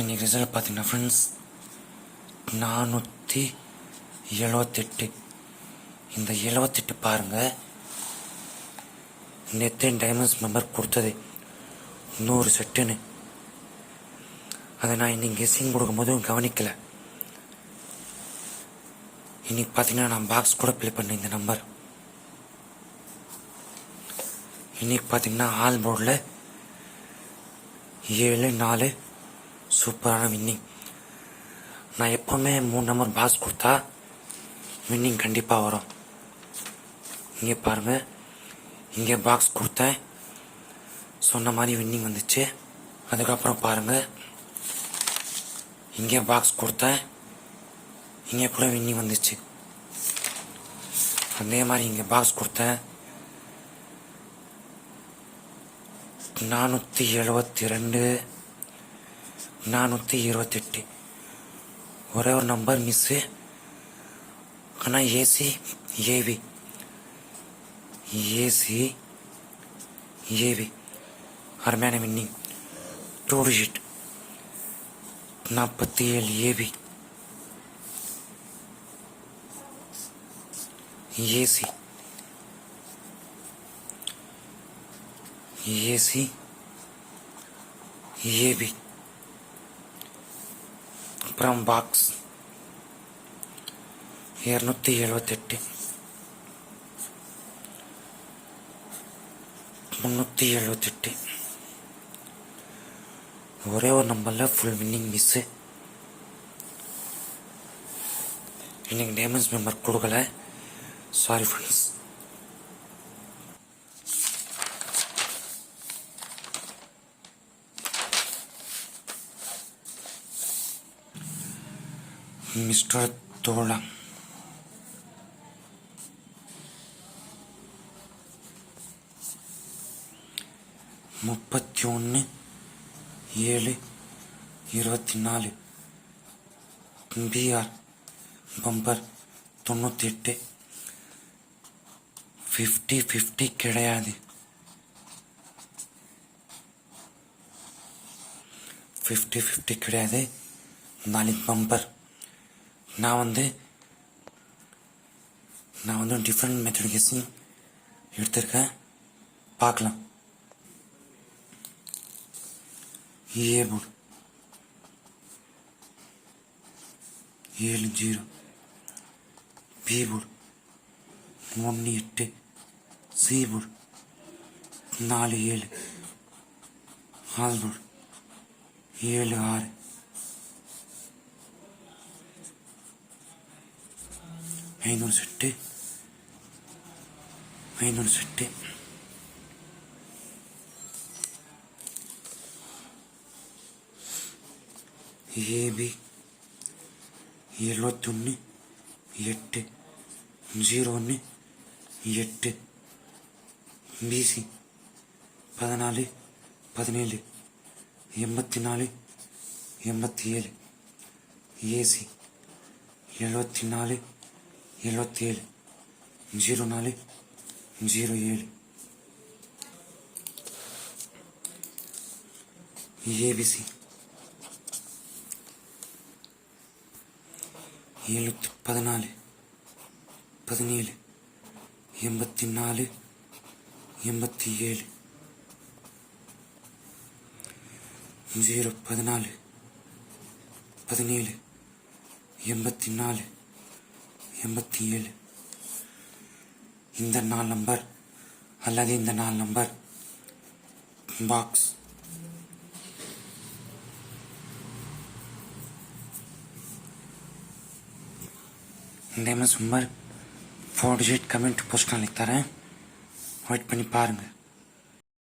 இன்றைக்கி ரிசல்ட் பார்த்தீங்கன்னா ஃப்ரெண்ட்ஸ் நானூற்றி எழுவத்தெட்டு. இந்த எழுவத்தெட்டு பாருங்கள் நேற்று டைமண்ட்ஸ் மெம்பர் கொடுத்தது. நூறு செட்டுன்னு. அதை நான் இன்னைக்கு கெஸ்ஸிங் கொடுக்கும்போதும் கவனிக்கலை. இன்னைக்கு பார்த்தீங்கன்னா நான் பாக்ஸ் கூட ப்ளே பண்ணேன் இந்த நம்பர் இன்னைக்கு பார்த்தீங்கன்னா ஆல் போர்டில் ஏழு நாலு சூப்பரான வின்னிங். நான் எப்போவுமே மூணு நம்பர் பாஸ் கொடுத்தா வின்னிங் கண்டிப்பாக வரும். இங்கே பாருங்கள் இங்கே பாக்ஸ் கொடுத்தேன். சொன்ன மாதிரி வின்னிங் வந்துச்சு. அதுக்கப்புறம் பாருங்கள் இங்கே பாக்ஸ் கொடுத்தேன். இங்கே கூட வின்னிங் வந்துச்சு. அதே மாதிரி இங்கே பாக்ஸ் கொடுத்தேன். நானூற்றி எழுபத்தி ரெண்டு. நானூற்றி இருபத்தெட்டு ஒரே ஒரு நம்பர் மிஸ்ஸு ஆனால் ஏசி ஏவி ஏசி ஏவி அருமையான வின்னிங் டூ டிஜிட் நாற்பத்தி ஏழு ஏவி ஏசி ஏசி ஏபி அப்புறம் பாக்ஸ் இரநூத்தி எழுபத்தெட்டு முந்நூற்றி எழுபத்தெட்டு ஒரே ஒரு நம்பரில் ஃபுல் வின்னிங் மிஸ்ஸு இன்னைக்கு டேமேஜ் மெம்பர் கொடுக்கல. சாரி ஃப்ரெண்ட்ஸ் மிஸ்டர் தோழா முப்பத்தி ஒன்று ஏழு இருபத்தி நாலு பிஆர் பம்பர் தொண்ணூற்றி எட்டு ஃபிஃப்டி ஃபிஃப்டி கிடையாது ஃபிஃப்டி ஃபிஃப்டி கிடையாது நாளைக்கு பம்பர் நான் வந்து நான் வந்து டிஃப்ரெண்ட் மெத்தட் கெஸ்ஸிங் எடுத்திருக்கேன் பார்க்கலாம் ஏ போர்டு ஏழு. ஜீரோ. பி போர்டு ஒன்று எட்டு. சி போர்டு நாலு ஏழு. ஆல் போர்டு ஏழு ஆறு. ஐநூறு செட்டு. ஐநூறு செட்டு. ஏபி எழுபத்தொன்று எட்டு ஜீரோ ஒன்று எட்டு. பிசி பதினாலு பதினேழு. எண்பத்தி நாலு எண்பத்தி ஏழு. ஏசி எழுபத்தி நாலு எழுபத்தி ஏழு. ஜீரோ நாலு ஜீரோ ஏழு. ஏபிசி. எழுநூற்றி பதினாலு பதினேழு எண்பத்தி நாலு எண்பத்தி ஏழு ஜீரோ பதினாலு பதினேழு எண்பத்தி நாலு எண்பத்தி ஏழு இந்த நாள் நம்பர் அல்லது இந்த நாள் நம்பர் பாக்ஸ். இந்த MS number four digit comment post நாளைக்கு தரேன். வெயிட் பண்ணி பாருங்கள்